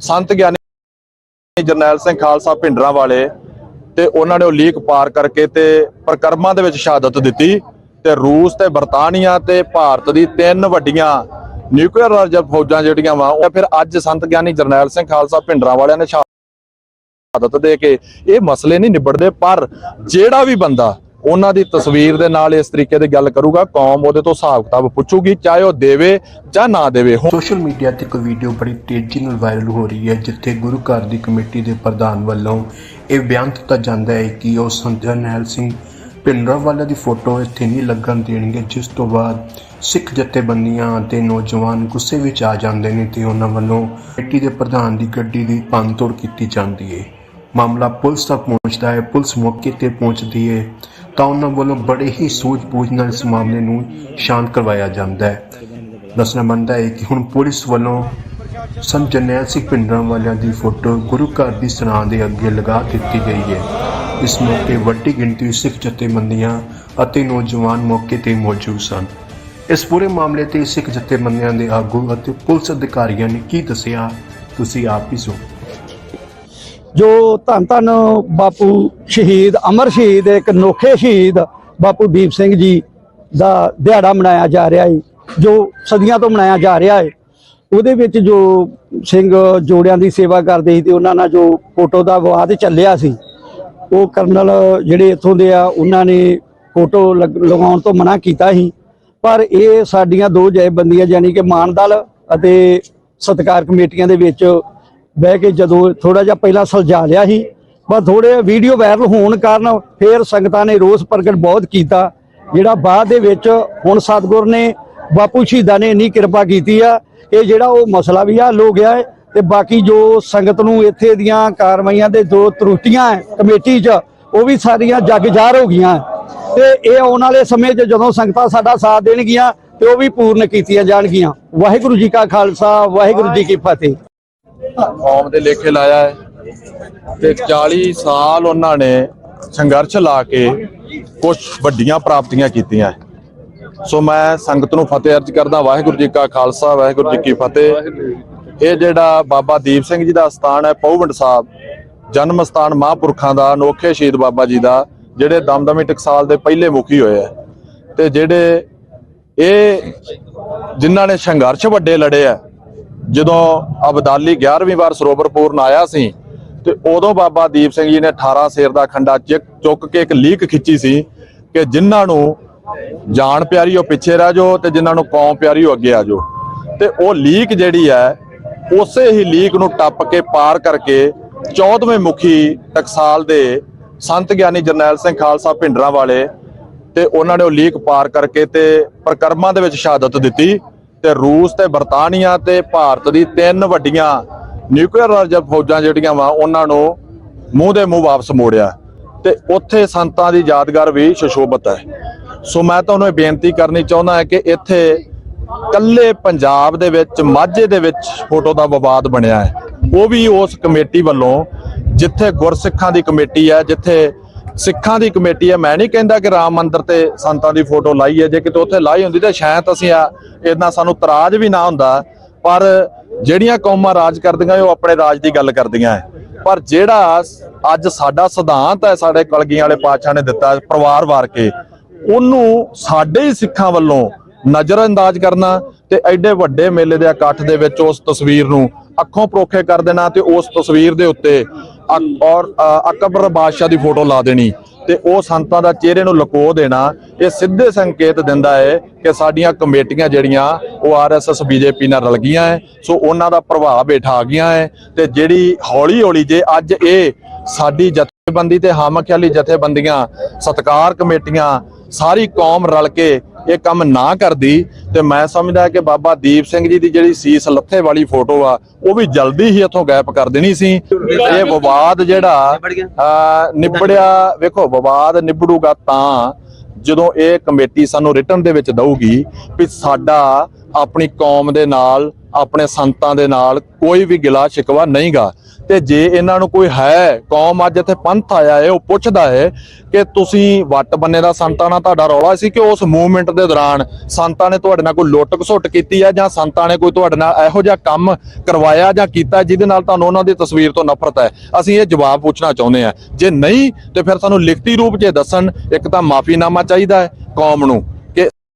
ਸੰਤ ਗਿਆਨੀ ਜਰਨੈਲ ਸਿੰਘ ਖਾਲਸਾ ਭਿੰਡਰਾਂ ਵਾਲੇ ਤੇ ਉਹਨਾਂ ਨੇ ਉਹ ਲੀਕ ਪਾਰ ਕਰਕੇ ਤੇ ਪ੍ਰਕਰਮਾਂ ਦੇ ਵਿੱਚ ਸ਼ਹਾਦਤ ਦਿੱਤੀ ਤੇ ਰੂਸ ਤੇ ਬਰਤਾਨੀਆ ਤੇ ਭਾਰਤ ਦੀ ਤਿੰਨ ਵੱਡੀਆਂ ਨਿਊਕਲੀਅਰ ਰਾਜਰ ਫੌਜਾਂ ਜਿਹੜੀਆਂ ਵਾ, ਉਹ ਫਿਰ ਅੱਜ ਸੰਤ ਗਿਆਨੀ ਜਰਨੈਲ ਸਿੰਘ ਖਾਲਸਾ ਭਿੰਡਰਾਂ ਵਾਲਿਆਂ ਨੇ ਸ਼ਹਾਦਤ ਦੇ ਕੇ ਇਹ ਮਸਲੇ ਨਹੀਂ ਨਿਬੜਦੇ, ਪਰ ਜਿਹੜਾ ਵੀ ਬੰਦਾ ਉਹਨਾਂ ਦੀ ਤਸਵੀਰ ਦੇ ਨਾਲ ਇਸ ਤਰੀਕੇ ਦੀ ਗੱਲ ਕਰੂਗਾ, ਕੌਮ ਉਹਦੇ ਤੋਂ ਹਿਸਾਬ ਕਿਤਾਬ ਪੁੱਛੂਗੀ, ਚਾਹੇ ਉਹ ਦੇਵੇ ਜਾਂ ਨਾ ਦੇਵੇ। ਸੋਸ਼ਲ ਮੀਡੀਆ ਤੇ ਇੱਕ ਵੀਡੀਓ ਬੜੀ ਤੇਜ਼ੀ ਨਾਲ ਵਾਇਰਲ ਹੋ ਰਹੀ ਹੈ, ਜਿੱਥੇ ਗੁਰੂ ਘਰ ਦੀ ਕਮੇਟੀ ਦੇ ਪ੍ਰਧਾਨ ਵੱਲੋਂ ਇਹ ਬਿਆਨ ਦਿੱਤਾ ਜਾਂਦਾ ਹੈ ਕਿ ਉਹ ਸੰਤ ਜਰਨੈਲ ਸਿੰਘ ਭਿੰਡਰਾਂਵਾਲਾ ਦੀ ਫੋਟੋ ਇੱਥੇ ਨਹੀਂ ਲੱਗਣ ਦੇਣਗੇ, ਜਿਸ ਤੋਂ ਬਾਅਦ ਸਿੱਖ ਜਥੇਬੰਦੀਆਂ ਤੇ ਨੌਜਵਾਨ ਗੁੱਸੇ ਵਿੱਚ ਆ ਜਾਂਦੇ ਨੇ ਤੇ ਉਹਨਾਂ ਵੱਲੋਂ ਕਮੇਟੀ ਦੇ ਪ੍ਰਧਾਨ ਦੀ ਗੱਡੀ ਦੀ ਭੰਨਤੋੜ ਕੀਤੀ ਜਾਂਦੀ ਹੈ। ਮਾਮਲਾ ਪੁਲਿਸ ਤੱਕ ਪਹੁੰਚਦਾ ਹੈ, ਪੁਲਿਸ ਮੌਕੇ ਤੇ ਪਹੁੰਚਦੀ ਹੈ। ਤਾਂ ਉਹਨਾਂ ਵੱਲੋਂ ਬੜੇ ਹੀ ਸੂਝ-ਬੂਝ ਨਾਲ ਇਸ ਮਾਮਲੇ ਨੂੰ ਸ਼ਾਂਤ ਕਰਵਾਇਆ ਜਾਂਦਾ ਹੈ। ਦੱਸਣਾ ਬਣਦਾ ਹੈ ਕਿ ਹੁਣ ਪੁਲਿਸ ਵੱਲੋਂ ਸੰਤ ਜਰਨੈਲ ਸਿੰਘ ਭਿੰਡਰਾਂ ਵਾਲਿਆਂ ਦੀ ਫੋਟੋ ਗੁਰੂ ਘਰ ਦੀ ਸਰਾਂ ਦੇ ਅੱਗੇ ਲਗਾ ਦਿੱਤੀ ਗਈ ਹੈ। ਇਸ ਮੌਕੇ ਵੱਡੀ ਗਿਣਤੀ ਸਿੱਖ ਜਥੇਬੰਦੀਆਂ ਅਤੇ ਨੌਜਵਾਨ ਮੌਕੇ ਤੇ ਮੌਜੂਦ ਸਨ। ਇਸ ਪੂਰੇ ਮਾਮਲੇ ਤੇ ਸਿੱਖ ਜਥੇਬੰਦੀਆਂ ਦੇ ਆਗੂ ਅਤੇ ਪੁਲਿਸ ਅਧਿਕਾਰੀਆਂ ਨੇ ਕੀ ਦੱਸਿਆ, ਤੁਸੀਂ ਆਪ ਹੀ ਸੁਣੋ। ਜੋ ਧੰਨ ਧੰਨ ਬਾਪੂ ਸ਼ਹੀਦ, ਅਮਰ ਸ਼ਹੀਦ, ਇੱਕ ਨੋਖੇ ਸ਼ਹੀਦ ਬਾਪੂ ਦੀਪ ਸਿੰਘ ਜੀ ਦਾ ਦਿਹਾੜਾ ਮਨਾਇਆ ਜਾ ਰਿਹਾ ਹੈ ਜੋ ਸਦੀਆਂ ਤੋਂ ਮਨਾਇਆ ਜਾ ਰਿਹਾ ਹੈ ਉਹਦੇ ਵਿੱਚ ਜੋ ਸਿੰਘ ਜੋੜਿਆਂ ਦੀ ਸੇਵਾ ਕਰਦੇ ਸੀ ਤੇ ਉਹਨਾਂ ਨਾਲ ਜੋ ਫੋਟੋ ਦਾ ਵਿਵਾਦ ਚੱਲਿਆ ਸੀ, ਉਹ ਕਰਨਲ ਜਿਹੜੇ ਇੱਥੋਂ ਦੇ ਆ, ਉਹਨਾਂ ਨੇ ਫੋਟੋ ਲਗ- ਲਗਾਉਣ ਤੋਂ ਮਨਾ ਕੀਤਾ ਸੀ। ਪਰ ਇਹ ਸਾਡੀਆਂ ਦੋ ਜਥੇਬੰਦੀਆਂ ਯਾਨੀ ਕਿ ਮਾਨਦਲ ਅਤੇ ਸਤਕਾਰ ਕਮੇਟੀਆਂ ਦੇ ਵਿੱਚ ਬਹਿ ਕੇ ਜਦੋਂ ਥੋੜਾ ਜਿਹਾ ਪਹਿਲਾਂ ਸੁਲਝਾ ਲਿਆ ਸੀ ਪਰ ਥੋੜੇ ਵੀਡੀਓ ਵਾਇਰਲ ਹੋਣ ਕਾਰਨ ਫਿਰ ਸੰਗਤਾਂ ਨੇ ਰੋਸ ਪ੍ਰਗਟ ਬਹੁਤ ਕੀਤਾ, ਜਿਹੜਾ ਬਾਅਦ ਦੇ ਵਿੱਚ ਹੁਣ ਸਤਿਗੁਰ ਨੇ ਬਾਪੂ ਸ਼ਹੀਦਾਂ ਨੇ ਇੰਨੀ ਕਿਰਪਾ ਕੀਤੀ ਆ, ਇਹ ਜਿਹੜਾ ਉਹ ਮਸਲਾ ਵੀ ਹੱਲ ਹੋ ਗਿਆ ਹੈ ਤੇ ਬਾਕੀ ਜੋ ਸੰਗਤ ਨੂੰ ਇੱਥੇ ਦੀਆਂ ਕਾਰਵਾਈਆਂ ਦੇ ਜੋ ਤਰੁੱਟੀਆਂ ਹੈ, ਕਮੇਟੀ 'ਚ, ਉਹ ਵੀ ਸਾਰੀਆਂ ਜੱਗ ਹੋ ਗਈਆਂ ਤੇ ਇਹ ਆਉਣ ਵਾਲੇ ਸਮੇਂ 'ਚ ਜਦੋਂ ਸੰਗਤਾਂ ਸਾਡਾ ਸਾਥ ਦੇਣਗੀਆਂ ਤੇ ਉਹ ਵੀ ਪੂਰਨ ਕੀਤੀਆਂ ਜਾਣਗੀਆਂ। ਵਾਹਿਗੁਰੂ ਜੀ ਕਾ ਖਾਲਸਾ, ਵਾਹਿਗੁਰੂ ਜੀ ਕੀ ਫਤਿਹ। ਕੌਮ ਦੇ ਲੇਖੇ ਲਾਇਆ ਹੈ ਤੇ 40 ਸਾਲ ਉਹਨਾਂ ਨੇ ਸੰਘਰਸ਼ ਲਾ ਕੇ ਕੁਝ ਵੱਡੀਆਂ ਪ੍ਰਾਪਤੀਆਂ ਕੀਤੀਆਂ ਸੋ ਮੈਂ ਸੰਗਤ ਨੂੰ ਫਤਿਹ ਅਰਜ ਕਰਦਾ, ਵਾਹਿਗੁਰੂ ਜੀ ਕਾ ਖਾਲਸਾ, ਵਾਹਿਗੁਰੂ ਜੀ ਕੀ ਫਤਿਹ। ਇਹ ਜਿਹੜਾ ਬਾਬਾ ਦੀਪ ਸਿੰਘ ਜੀ ਦਾ ਸਥਾਨ ਹੈ ਪਉਵੰਡ ਸਾਹਿਬ, ਜਨਮ ਸਥਾਨ ਮਹਾਂਪੁਰਖਾਂ ਦਾ, ਅਨੋਖੇ ਸ਼ਹੀਦ ਬਾਬਾ ਜੀ ਦਾ, ਜਿਹੜੇ ਦਮਦਮੀ ਟਕਸਾਲ ਦੇ ਪਹਿਲੇ ਮੁਖੀ ਹੋਏ ਆ ਤੇ ਜਿਹੜੇ ਇਹ ਜਿਨ੍ਹਾਂ ਨੇ ਸੰਘਰਸ਼ ਵੱਡੇ ਲੜੇ ਆ ਜਦੋਂ ਅਬਦਾਲੀ 11ਵੀਂ ਵਾਰ ਸਰੋਵਰ ਆਇਆ ਸੀ ਤੇ ਉਦੋਂ ਬਾਬਾ ਦੀਪ ਸਿੰਘ ਜੀ ਨੇ 18 ਸੇਰ ਦਾ ਖੰਡਾ ਚਿਕ- ਚੁੱਕ ਕੇ ਇੱਕ ਲੀਕ ਖਿੱਚੀ ਸੀ ਕਿ ਜਿਨ੍ਹਾਂ ਨੂੰ ਜਾਣ ਪਿਆਰੀ ਉਹ ਪਿੱਛੇ ਰਹਿ ਜਾਓ ਤੇ ਜਿਨ੍ਹਾਂ ਨੂੰ ਕੌਮ ਪਿਆਰੀ ਉਹ ਅੱਗੇ ਆ ਜਾਓ। ਤੇ ਉਹ ਲੀਕ ਜਿਹੜੀ ਹੈ, ਉਸੇ ਹੀ ਲੀਕ ਨੂੰ ਟੱਪ ਕੇ ਪਾਰ ਕਰਕੇ 14ਵੇਂ ਮੁਖੀ ਟਕਸਾਲ ਦੇ ਸੰਤ ਗਿਆਨੀ ਜਰਨੈਲ ਸਿੰਘ ਖਾਲਸਾ ਭਿੰਡਰਾਂ ਵਾਲੇ ਤੇ ਉਹਨਾਂ ਨੇ ਉਹ ਲੀਕ ਪਾਰ ਕਰਕੇ ਤੇ ਪ੍ਰਕਰਮਾਂ ਦੇ ਵਿੱਚ ਸ਼ਹਾਦਤ ਦਿੱਤੀ। ਤੇ ਰੂਸ ਤੇ ਬਰਤਾਨੀਆ ਤੇ ਭਾਰਤ ਦੀ ਤਿੰਨ ਵੱਡੀਆਂ ਨਿਊਕਲੀਅਰ ਰਾਜਰ ਫੌਜਾਂ ਜਿਹੜੀਆਂ ਵਾ, ਉਹਨਾਂ ਨੂੰ ਮੂੰਹ ਦੇ ਮੂੰਹ ਵਾਪਸ ਮੋੜਿਆ। ਤੇ ਉੱਥੇ ਸੰਤਾਂ ਦੀ ਯਾਦਗਾਰ ਵੀ ਸ਼ਸ਼ੋਭਤ ਹੈ। ਸੋ ਮੈਂ ਤੁਹਾਨੂੰ ਇਹ ਬੇਨਤੀ ਕਰਨੀ ਚਾਹੁੰਦਾ ਹਾਂ ਕਿ ਇੱਥੇ ਕੱਲੇ ਪੰਜਾਬ ਦੇ ਵਿੱਚ, ਮਾਝੇ ਦੇ ਵਿੱਚ ਫੋਟੋ ਦਾ ਵਿਵਾਦ ਬਣਿਆ ਹੈ। ਉਹ ਵੀ ਉਸ ਕਮੇਟੀ ਵੱਲੋਂ, ਜਿੱਥੇ ਗੁਰਸਿੱਖਾਂ ਦੀ ਕਮੇਟੀ ਹੈ, ਜਿੱਥੇ ਸਿੱਖਾਂ ਦੀ ਕਮੇਟੀ ਹੈ। ਮੈਂ ਨਹੀਂ ਕਹਿੰਦਾ ਕਿ ਰਾਮ ਮੰਦਿਰ ਤੇ ਸੰਤਾਂ ਦੀ ਫੋਟੋ ਲਾਈ ਹੈ। ਜੇ ਕਿਤੇ ਉੱਥੇ ਲਾਈ ਹੁੰਦੀ ਤਾਂ ਸ਼ਾਇਦ ਅਸੀਂ ਆ ਇਦਾਂ ਸਾਨੂੰ ਤਰਾਜ ਵੀ ਨਾ ਹੁੰਦਾ। ਪਰ ਜਿਹੜੀਆਂ ਕੌਮਾਂ ਰਾਜ ਕਰਦੀਆਂ, ਉਹ ਆਪਣੇ ਰਾਜ ਦੀ ਗੱਲ ਕਰਦੀਆਂ ਪਰ ਜਿਹੜਾ ਅੱਜ ਸਾਡਾ ਸਿਧਾਂਤ ਹੈ, ਸਾਡੇ ਕਲਗੀਆਂ ਵਾਲੇ ਪਾਤਸ਼ਾਹ ਨੇ ਦਿੱਤਾ ਪਰਿਵਾਰ ਵਾਰ ਕੇ, ਉਹਨੂੰ ਸਾਡੇ ਹੀ ਸਿੱਖਾਂ ਵੱਲੋਂ ਨਜ਼ਰਅੰਦਾਜ਼ ਕਰਨਾ ਤੇ ਐਡੇ ਵੱਡੇ ਮੇਲੇ ਦੇ ਇਕੱਠ ਦੇ ਵਿੱਚ ਉਸ ਤਸਵੀਰ ਨੂੰ ਅੱਖੋਂ ਪਰੋਖੇ ਕਰ ਦੇਣਾ ਤੇ ਉਸ ਤਸਵੀਰ ਦੇ ਉੱਤੇ ਔਰ ਅ, ਅਕਬਰ ਬਾਦਸ਼ਾਹ ਦੀ ਫੋਟੋ ਲਾ ਦੇਣੀ ਤੇ ਉਹ ਸੰਤਾਂ ਦਾ ਚਿਹਰੇ ਨੂੰ ਲੁਕੋ ਦੇਣਾ ਇਹ ਸਿੱਧੇ ਸੰਕੇਤ ਦਿੰਦਾ ਹੈ ਕਿ ਸਾਡੀਆਂ ਕਮੇਟੀਆਂ ਜਿਹੜੀਆਂ ਉਹ ਆਰਐਸਐਸ ਬੀਜੇਪੀ ਨਾਲ ਰਲ ਗਈਆਂ ਹੈ ਸੋ ਉਹਨਾਂ ਦਾ ਪ੍ਰਭਾਵ ਹੇਠ ਆ ਗਿਆ ਹੈ ਤੇ ਜਿਹੜੀ ਹੌਲੀ ਹੌਲੀ ਜੇ ਅੱਜ ਇਹ ਸਾਡੀ ਜਥੇਬੰਦੀ ਤੇ ਹਾਮਖਿਆਲੀ ਜਥੇਬੰਦੀਆਂ ਸਤਕਾਰ ਕਮੇਟੀਆਂ ਸਾਰੀ ਕੌਮ ਰਲ ਕੇ ਇਹ ਕੰਮ ਨਾ ਕਰਦੀ ਤੇ ਮੈਂ ਸਮਝਦਾ ਕਿ ਬਾਬਾ ਦੀਪ ਸਿੰਘ ਜੀ ਦੀ ਜਿਹੜੀ ਸੀਸ ਲੱਥੇ ਵਾਲੀ ਫੋਟੋ ਆ ਉਹ ਵੀ ਜਲਦੀ ਹੀ ਇੱਥੋਂ ਗਾਇਬ ਕਰ ਦੇਣੀ ਸੀ। ਇਹ ਵਿਵਾਦ ਜਿਹੜਾ ਅਹ, ਨਿਬੜਿਆ ਵੇਖੋ ਵਿਵਾਦ ਨਿਬੜੂਗਾ ਤਾਂ ਜਦੋਂ ਇਹ ਕਮੇਟੀ ਸਾਨੂੰ ਰਿਟਰਨ ਦੇ ਵਿੱਚ ਦਊਗੀ ਵੀ ਸਾਡਾ ਆਪਣੀ ਕੌਮ ਦੇ ਨਾਲ, ਆਪਣੇ ਸੰਤਾਂ ਦੇ ਨਾਲ ਕੋਈ ਵੀ ਗਿਲਾ ਸ਼ਿਕਵਾ ਨਹੀਂਗਾ ਤੇ ਜੇ ਇਹਨਾਂ ਨੂੰ ਕੋਈ ਹੈ, ਕੌਮ ਅੱਜ ਇੱਥੇ ਪੰਥ ਆਇਆ ਹੈ ਉਹ ਪੁੱਛਦਾ ਹੈ ਕਿ ਤੁਸੀਂ ਵੱਟ ਬੰਨੇ ਦਾ ਸੰਤਾਂ ਨਾਲ ਤੁਹਾਡਾ ਰੌਲਾ ਸੀ ਕਿ ਉਸ ਮੂਵਮੈਂਟ ਦੇ ਦੌਰਾਨ ਸੰਤਾਂ ਨੇ ਤੁਹਾਡੇ ਨਾਲ ਕੋਈ ਲੁੱਟ ਘਸੁੱਟ ਕੀਤੀ ਹੈ ਜਾਂ ਸੰਤਾਂ ਨੇ ਕੋਈ ਤੁਹਾਡੇ ਨਾਲ ਇਹੋ ਜਿਹਾ ਕੰਮ ਕਰਵਾਇਆ ਜਾਂ ਕੀਤਾ ਜਿਹਦੇ ਨਾਲ ਤੁਹਾਨੂੰ ਉਹਨਾਂ ਦੀ ਤਸਵੀਰ ਤੋਂ ਨਫ਼ਰਤ ਹੈ? ਅਸੀਂ ਇਹ ਜਵਾਬ ਪੁੱਛਣਾ ਚਾਹੁੰਦੇ ਹਾਂ। ਜੇ ਨਹੀਂ, ਤੇ ਫਿਰ ਸਾਨੂੰ ਲਿਖਤੀ ਰੂਪ 'ਚ ਦੱਸਣ, ਇੱਕ ਤਾਂ ਮਾਫੀਨਾਮਾ ਚਾਹੀਦਾ ਹੈ ਕੌਮ ਨੂੰ।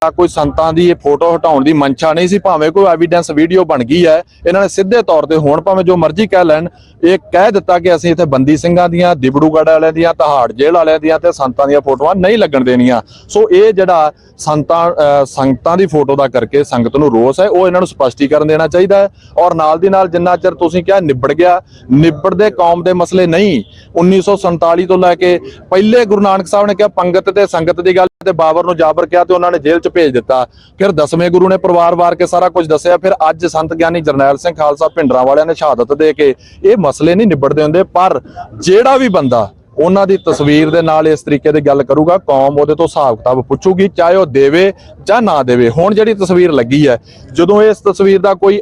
ਆ ਕੋਈ ਸੰਤਾਂ ਦੀ ਇਹ ਫੋਟੋ ਹਟਾਉਣ ਦੀ ਮਨਸ਼ਾ ਨਹੀਂ ਸੀ, ਭਾਵੇਂ ਕੋਈ ਐਵੀਡੈਂਸ ਵੀਡੀਓ ਬਣ ਗਈ ਹੈ, ਇਹਨਾਂ ਨੇ ਸਿੱਧੇ ਤੌਰ ਤੇ ਹੋਣ ਭਾਵੇਂ ਜੋ ਮਰਜ਼ੀ ਕਹਿ ਲੈਣ, ਇਹ ਕਹਿ ਦਿੱਤਾ ਕਿ ਅਸੀਂ ਇੱਥੇ ਬੰਦੀ ਸਿੰਘਾਂ ਦੀਆਂ, ਦਿਬੜੂਗੜ੍ਹ ਵਾਲਿਆਂ ਦੀਆਂ ਤਹਾੜ ਜੇਲ੍ਹ ਵਾਲਿਆਂ ਦੀਆਂ ਤੇ ਸੰਤਾਂ ਦੀਆਂ ਫੋਟੋਆਂ ਨਹੀਂ ਲੱਗਣ ਦੇਣੀਆਂ। ਸੋ ਇਹ ਜਿਹੜਾ ਸੰਤਾਂ ਸੰਗਤਾਂ ਦੀ ਫੋਟੋ ਦਾ ਕਰਕੇ ਸੰਗਤ ਨੂੰ ਰੋਸ ਹੈ, ਉਹ ਇਹਨਾਂ ਨੂੰ ਸਪਸ਼ਟੀਕਰਨ ਦੇਣਾ ਚਾਹੀਦਾ ਹੈ। ਔਰ ਨਾਲ ਦੀ ਨਾਲ ਜਿੰਨਾ ਚਿਰ ਤੁਸੀਂ ਕਿਹਾ ਨਿਬੜ ਗਿਆ, ਨਿਬੜਦੇ ਕੌਮ ਦੇ ਮਸਲੇ ਨਹੀਂ। 1947 ਤੋਂ ਲੈ ਕੇ ਪਹਿਲੇ ਗੁਰੂ ਨਾਨਕ ਸਾਹਿਬ ਨੇ ਕਿਹਾ, ਪੰਗਤ ਤੇ ਸੰਗਤ ਦੀ ਗੱਲ ਤੇ ਬਾਬਰ ਨੂੰ ਜਾਬਰ ਕਿਹਾ ਤੇ ਉਹਨਾਂ ਨੇ ਜੇਲ੍ਹ 'ਚ ਭੇਜ ਦਿੱਤਾ। ਫਿਰ ਦਸਵੇਂ ਗੁਰੂ ਨੇ ਪਰਿਵਾਰ ਵਾਰ ਕੇ ਸਾਰਾ ਕੁਝ ਦੱਸਿਆ। ਫਿਰ ਅੱਜ ਸੰਤ ਗਿਆਨੀ ਜਰਨੈਲ ਸਿੰਘ ਖਾਲਸਾ ਭਿੰਡਰਾਂ ਵਾਲਿਆਂ ਨੇ ਸ਼ਹਾਦਤ ਦੇ ਕੇ ਇਹ ਮਸਲੇ ਨਹੀਂ ਨਿਬੜਦੇ ਹੁੰਦੇ, ਪਰ ਜਿਹੜਾ ਵੀ ਬੰਦਾ ਉਹਨਾਂ ਦੀ ਤਸਵੀਰ ਦੇ ਨਾਲ ਇਸ ਤਰੀਕੇ ਦੀ ਗੱਲ ਕਰੂਗਾ, ਕੌਮ ਉਹਦੇ ਤੋਂ ਹਿਸਾਬ ਕਿਤਾਬ ਪੁੱਛੂਗੀ, ਚਾਹੇ ਉਹ ਦੇਵੇ ਜਾਂ ਨਾ ਦੇਵੇ। ਹੁਣ ਜਿਹੜੀ ਤਸਵੀਰ ਲੱਗੀ ਹੈ, ਜਦੋਂ ਇਸ ਤਸਵੀਰ ਦਾ ਕੋਈ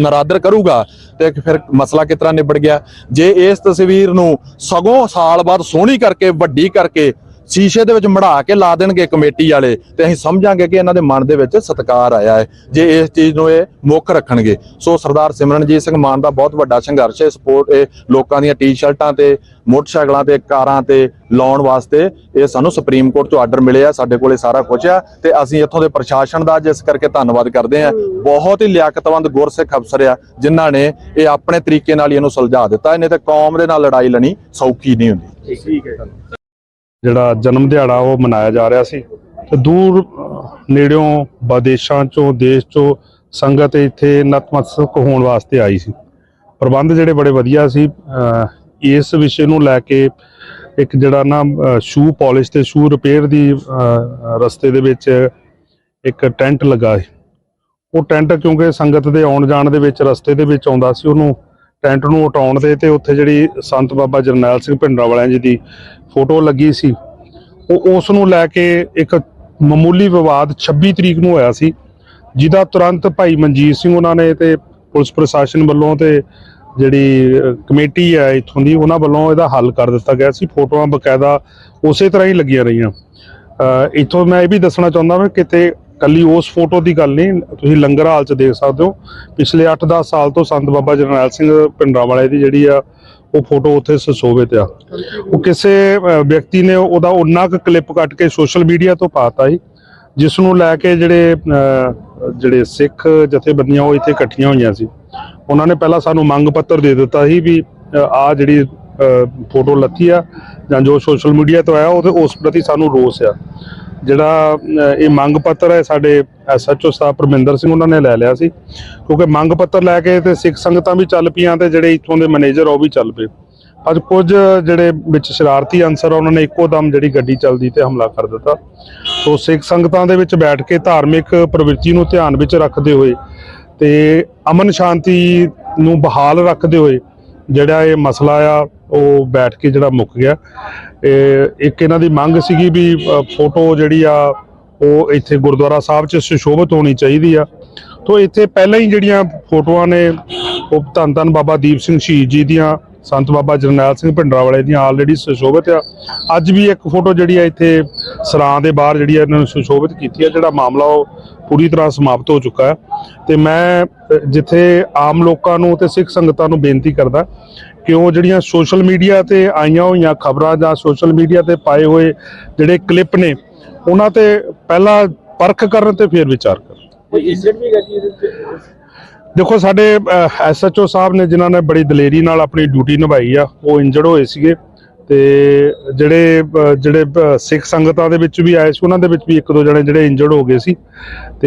ਨਰਾਦਰ ਕਰੂਗਾ ਤੇ ਫਿਰ ਮਸਲਾ ਕਿਸ ਤਰ੍ਹਾਂ ਨਿਬੜ ਗਿਆ? ਜੇ ਇਸ ਤਸਵੀਰ ਨੂੰ ਸਗੋਂ ਸਾਲ ਬਾਅਦ ਸੋਹਣੀ ਕਰਕੇ, ਵੱਡੀ ਕਰਕੇ ਸ਼ੀਸ਼ੇ ਦੇ ਵਿੱਚ ਮੜਾ ਕੇ ਲਾ ਦੇਣਗੇ ਕਮੇਟੀ ਵਾਲੇ ਤੇ ਅਸੀਂ ਸਮਝਾਂਗੇ ਕਿ ਇਹਨਾਂ ਦੇ ਮਨ ਦੇ ਵਿੱਚ ਸਤਿਕਾਰ ਆਇਆ ਹੈ ਜੇ ਇਸ ਚੀਜ਼ ਨੂੰ ਇਹ ਮੁੱਖ ਰੱਖਣਗੇ। ਸੋ ਸਰਦਾਰ ਸਿਮਰਨਜੀਤ ਸਿੰਘ ਮਾਨ ਦਾ ਬਹੁਤ ਵੱਡਾ ਸੰਘਰਸ਼ ਹੈ ਸਪੋਰਟ ਇਹ ਲੋਕਾਂ ਦੀਆਂ ਟੀ-ਸ਼ਰਟਾਂ ਤੇ ਮੋਟਰਸਾਈਕਲਾਂ ਤੇ ਕਾਰਾਂ ਤੇ ਲਾਉਣ ਵਾਸਤੇ ਇਹ ਸਾਨੂੰ ਸੁਪਰੀਮ ਕੋਰਟ ਤੋਂ ਆਰਡਰ ਮਿਲੇ ਆ ਸਾਡੇ ਕੋਲੇ ਸਾਰਾ ਕੁਝ ਆ ਤੇ ਅਸੀਂ ਇੱਥੋਂ ਦੇ ਪ੍ਰਸ਼ਾਸਨ ਦਾ ਜਿਸ ਕਰਕੇ ਧੰਨਵਾਦ ਕਰਦੇ ਹਾਂ। ਬਹੁਤ ਹੀ ਲਿਆਕਤਵੰਦ ਗੁਰਸਿੱਖ ਅਫਸਰ ਆ ਜਿਨ੍ਹਾਂ ਨੇ ਇਹ ਆਪਣੇ ਤਰੀਕੇ ਨਾਲ ਹੀ ਇਹਨੂੰ ਸੁਲਝਾ ਦਿੱਤਾ। ਇਹਨੇ ਤੇ ਕੌਮ ਦੇ ਨਾਲ ਲੜਾਈ ਲਣੀ ਸੌਖੀ ਨਹੀਂ ਹੁੰਦੀ। ਜਿਹੜਾ ਜਨਮ ਦਿਹਾੜਾ ਉਹ ਮਨਾਇਆ ਜਾ ਰਿਹਾ ਸੀ। ਤੇ ਦੂਰ ਨੇੜਿਓਂ ਵਿਦੇਸ਼ਾਂ ਚੋਂ, ਦੇਸ਼ ਚੋਂ ਸੰਗਤ ਇੱਥੇ ਨਤਮਸਤਕ ਹੋਣ ਵਾਸਤੇ ਆਈ ਸੀ। ਪ੍ਰਬੰਧ ਜਿਹੜੇ ਬੜੇ ਵਧੀਆ ਸੀ। ਇਸ ਵਿਸ਼ੇ ਨੂੰ ਲੈ ਕੇ ਇੱਕ ਜਿਹੜਾ ਨਾ ਸ਼ੂ ਪਾਲਿਸ਼ ਤੇ ਸ਼ੂ ਰਿਪੇਅਰ ਦੀ ਰਸਤੇ ਦੇ ਵਿੱਚ ਇੱਕ ਟੈਂਟ ਲੱਗਾ ਸੀ। ਉਹ ਟੈਂਟ ਕਿਉਂਕਿ ਸੰਗਤ ਦੇ ਆਉਣ ਜਾਣ ਦੇ ਵਿੱਚ ਰਸਤੇ ਦੇ ਵਿੱਚ ਆਉਂਦਾ ਸੀ, ਉਹਨੂੰ ਟੈਂਟ ਨੂੰ ਹਟਾਉਣ ਦੇ ਤੇ ਉੱਥੇ ਜਿਹੜੀ ਸੰਤ ਬਾਬਾ ਜਰਨੈਲ ਸਿੰਘ ਭਿੰਡਰਾਂ ਵਾਲਿਆਂ ਜੀ ਦੀ ਫੋਟੋ ਲੱਗੀ ਸੀ। ਉਹ ਉਸ ਨੂੰ ਲੈ ਕੇ ਇੱਕ ਮਾਮੂਲੀ ਵਿਵਾਦ 26 ਤਰੀਕ ਨੂੰ ਹੋਇਆ ਸੀ ਜਿਹਦਾ ਤੁਰੰਤ ਭਾਈ ਮਨਜੀਤ ਸਿੰਘ ਉਹਨਾਂ ਨੇ ਤੇ ਪੁਲਿਸ ਪ੍ਰਸ਼ਾਸਨ ਵੱਲੋਂ ਤੇ ਜਿਹੜੀ ਕਮੇਟੀ ਹੈ ਇਥੋਂ ਦੀ ਉਹਨਾਂ ਵੱਲੋਂ ਇਹਦਾ ਹੱਲ ਕਰ ਦਿੱਤਾ ਗਿਆ ਸੀ। ਫੋਟੋਆਂ ਬਕਾਇਦਾ ਉਸੇ ਤਰ੍ਹਾਂ ਹੀ ਲੱਗੀਆਂ ਰਹੀਆਂ। ਅਹ, ਇੱਥੋਂ ਮੈਂ ਇਹ ਵੀ ਦੱਸਣਾ ਚਾਹੁੰਦਾ ਹਾਂ ਕਿਤੇ ਕੱਲੀ ਉਸ ਫੋਟੋ ਦੀ ਗੱਲ ਨਹੀਂ ਤੁਸੀਂ ਲੰਗਰ ਹਾਲ 'ਚ ਦੇਖ ਸਕਦੇ ਹੋ। ਪਿਛਲੇ 8-10 ਸਾਲ ਤੋਂ ਸੰਤ ਬਾਬਾ ਜਰਨੈਲ ਸਿੰਘ ਭਿੰਡਰਾਂ ਵਾਲੇ ਦੀ ਜਿਹੜੀ ਆ ਉਹ ਫੋਟੋ ਉੱਥੇ ਸੁਸ਼ੋਭਿਤ ਆ। ਉਹ ਕਿਸੇ ਵਿਅਕਤੀ ਨੇ ਉਹਦਾ ਉਹਨਾਂ ਕੁ ਕਲਿੱਪ ਕੱਟ ਕੇ ਸੋਸ਼ਲ ਮੀਡੀਆ ਤੋਂ ਪਾਤਾ ਸੀ ਜਿਸ ਨੂੰ ਲੈ ਕੇ ਜਿਹੜੇ ਅਹ, ਜਿਹੜੇ ਸਿੱਖ ਜਥੇਬੰਦੀਆਂ ਉਹ ਇੱਥੇ ਇਕੱਠੀਆਂ ਹੋਈਆਂ ਸੀ। ਉਹਨਾਂ ਨੇ ਪਹਿਲਾਂ ਸਾਨੂੰ ਮੰਗ ਪੱਤਰ ਦੇ ਦਿੱਤਾ ਸੀ ਵੀ ਆ ਜਿਹੜੀ ਅਹ, ਫੋਟੋ ਲੱਥੀ ਆ ਜਾਂ ਜੋ ਸੋਸ਼ਲ ਮੀਡੀਆ ਤੋਂ ਆਇਆ ਉਹ ਉਸ ਪ੍ਰਤੀ ਸਾਨੂੰ ਰੋਸ ਆ। ਜਿਹੜਾ ਇਹ ਮੰਗ ਪੱਤਰ ਹੈ ਸਾਡੇ ਐਸਐਚਓ ਸਾਹਿਬ ਪਰਮਿੰਦਰ ਸਿੰਘ ਉਹਨਾਂ ਨੇ ਲੈ ਲਿਆ ਸੀ। ਕਿਉਂਕਿ ਮੰਗ ਪੱਤਰ ਲੈ ਕੇ ਤੇ ਸਿੱਖ ਸੰਗਤਾਂ ਵੀ ਚੱਲ ਪਈਆਂ ਤੇ ਜਿਹੜੇ ਇੱਥੋਂ ਦੇ ਮੈਨੇਜਰ ਉਹ ਵੀ ਚੱਲ ਪਏ। ਅੱਜ ਕੁਝ ਜਿਹੜੇ ਵਿੱਚ ਸ਼ਰਾਰਤੀ ਅਨਸਰ ਆ, ਉਹਨਾਂ ਨੇ ਇੱਕੋ ਦਮ ਜਿਹੜੀ ਗੱਡੀ ਚੱਲਦੀ ਤੇ ਹਮਲਾ ਕਰ ਦਿੱਤਾ। ਸੋ ਸਿੱਖ ਸੰਗਤਾਂ ਦੇ ਵਿੱਚ ਬੈਠ ਕੇ ਧਾਰਮਿਕ ਪ੍ਰਵਿਰਤੀ ਨੂੰ ਧਿਆਨ ਵਿੱਚ ਰੱਖਦੇ ਹੋਏ ਤੇ ਅਮਨ ਸ਼ਾਂਤੀ ਨੂੰ ਬਹਾਲ ਰੱਖਦੇ ਹੋਏ ਜਿਹੜਾ ਇਹ ਮਸਲਾ ਆ ਉਹ ਬੈਠ ਕੇ ਜਿਹੜਾ ਮੁੱਕ ਗਿਆ। ਇਹ ਇੱਕ ਇਹਨਾਂ ਦੀ ਮੰਗ ਸੀਗੀ ਵੀ ਫੋਟੋ ਜਿਹੜੀ ਆ, ਉਹ ਇੱਥੇ ਗੁਰਦੁਆਰਾ ਸਾਹਿਬ 'ਚ ਸੁਸ਼ੋਭਿਤ ਹੋਣੀ ਚਾਹੀਦੀ ਆ। ਤੋਂ ਇੱਥੇ ਪਹਿਲਾਂ ਹੀ ਜਿਹੜੀਆਂ ਫੋਟੋਆਂ ਨੇ, ਉਹ ਧੰਨ ਧੰਨ ਬਾਬਾ ਦੀਪ ਸਿੰਘ ਸ਼ਹੀਦ ਜੀ ਦੀਆਂ ਸੰਤ ਬਾਬਾ ਜਰਨੈਲ ਸਿੰਘ ਭਿੰਡਰਾਂ ਵਾਲੇ ਦੀਆਂ ਆਲਰੇਡੀ ਸੁਸ਼ੋਭਿਤ ਆ। ਅੱਜ ਵੀ ਇੱਕ ਫੋਟੋ ਜਿਹੜੀ ਆ ਇੱਥੇ ਸਰਾਂ ਦੇ ਬਾਹਰ ਜਿਹੜੀ ਆ ਇਹਨਾਂ ਨੂੰ ਸੁਸ਼ੋਭਿਤ ਕੀਤੀ ਆ, ਜਿਹੜਾ ਮਾਮਲਾ ਉਹ ਪੂਰੀ ਤਰ੍ਹਾਂ ਸਮਾਪਤ ਹੋ ਚੁੱਕਾ ਹੈ ਤੇ ਮੈਂ ਜਿੱਥੇ ਆਮ ਲੋਕਾਂ ਨੂੰ ਤੇ ਸਿੱਖ ਸੰਗਤਾਂ ਨੂੰ ਬੇਨਤੀ ਕਰਦਾ, ਕਿ ਉਹ ਜਿਹੜੀਆਂ ਸੋਸ਼ਲ ਮੀਡੀਆ ਤੇ ਆਈਆਂ ਹੋਈਆਂ ਖਬਰਾਂ ਜਾਂ ਸੋਸ਼ਲ ਮੀਡੀਆ ਤੇ ਪਾਏ ਹੋਏ ਜਿਹੜੇ ਕਲਿੱਪ ਨੇ, ਉਹਨਾਂ ਤੇ ਪਹਿਲਾਂ ਪਰਖ ਕਰਨ ਤੇ ਫਿਰ ਵਿਚਾਰ ਕਰਨ। ਦੇਖੋ, ਸਾਡੇ ਐਸਐਚਓ ਸਾਹਿਬ ਨੇ ਜਿਨ੍ਹਾਂ ਨੇ ਬੜੀ ਦਲੇਰੀ ਨਾਲ ਆਪਣੀ ਡਿਊਟੀ ਨਿਭਾਈ ਆ, ਉਹ ਇੰਜਰਡ ਹੋਏ ਸੀਗੇ। ਤੇ ਜਿਹੜੇ ਜਿਹੜੇ ਸਿੱਖ ਸੰਗਤਾਂ ਦੇ ਵਿੱਚ ਵੀ ਆਏ ਸੀ, ਉਹਨਾਂ ਦੇ ਵਿੱਚ ਵੀ ਇੱਕ ਦੋ ਜਣੇ ਜਿਹੜੇ ਇੰਜਰਡ ਹੋ ਗਏ ਸੀ। ਤੇ